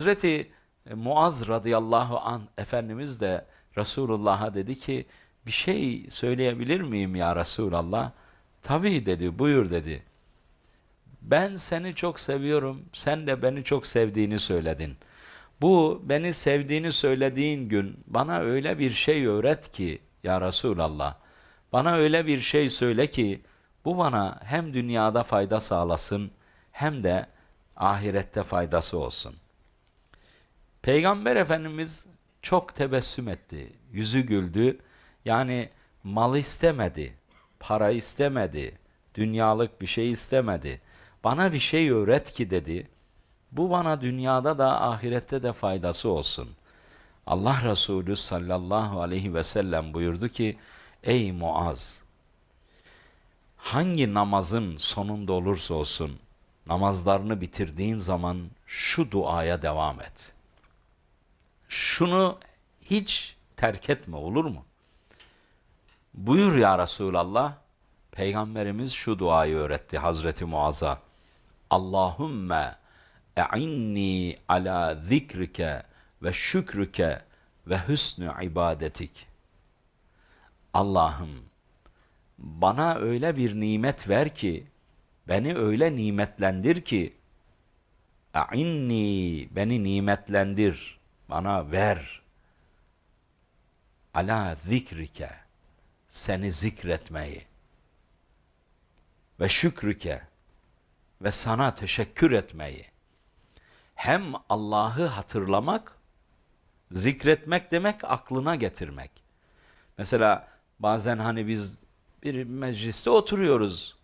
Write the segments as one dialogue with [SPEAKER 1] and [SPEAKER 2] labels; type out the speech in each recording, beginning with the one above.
[SPEAKER 1] Hazreti Muaz radıyallahu an Efendimiz de Resulullah'a dedi ki bir şey söyleyebilir miyim ya Resulallah? Tabii dedi buyur dedi. Ben seni çok seviyorum sen de beni çok sevdiğini söyledin. Bu beni sevdiğini söylediğin gün bana öyle bir şey öğret ki ya Resulallah. Bana öyle bir şey söyle ki bu bana hem dünyada fayda sağlasın hem de ahirette faydası olsun. Peygamber Efendimiz çok tebessüm etti, yüzü güldü. Yani mal istemedi, para istemedi, dünyalık bir şey istemedi. Bana bir şey öğret ki dedi. Bu bana dünyada da ahirette de faydası olsun. Allah Resulü sallallahu aleyhi ve sellem buyurdu ki, Ey Muaz! Hangi namazın sonunda olursa olsun, namazlarını bitirdiğin zaman şu duaya devam et. Şunu hiç terk etme olur mu? Buyur ya Resulallah. Peygamberimiz şu duayı öğretti Hazreti Muaz'a. Allahümme e'inni ala zikrike ve şükrüke ve hüsnü ibadetik. Allah'ım bana öyle bir nimet ver ki, beni öyle nimetlendir ki, e'inni beni nimetlendir, bana ver. Ala zikrike, seni zikretmeyi ve şükrüke ve sana teşekkür etmeyi. Hem Allah'ı hatırlamak, zikretmek demek aklına getirmek. Mesela bazen hani biz bir mecliste oturuyoruz.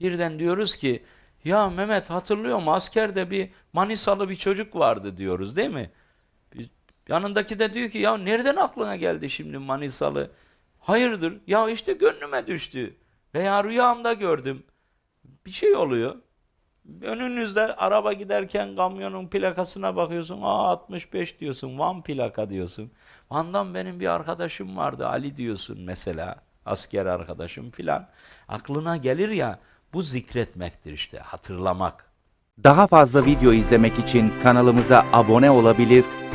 [SPEAKER 1] Birden diyoruz ki ya Mehmet hatırlıyor mu askerde bir Manisalı bir çocuk vardı diyoruz değil mi? Yanındaki de diyor ki ya nereden aklına geldi şimdi Manisalı? Hayırdır? Ya işte gönlüme düştü. Veya rüyamda gördüm. Bir şey oluyor. Önünüzde araba giderken kamyonun plakasına bakıyorsun. Aa 65 diyorsun. Van plaka diyorsun. Van'dan benim bir arkadaşım vardı Ali diyorsun mesela. Asker arkadaşım filan. Aklına gelir ya bu zikretmektir işte hatırlamak.
[SPEAKER 2] Daha fazla video izlemek için kanalımıza abone olabilir,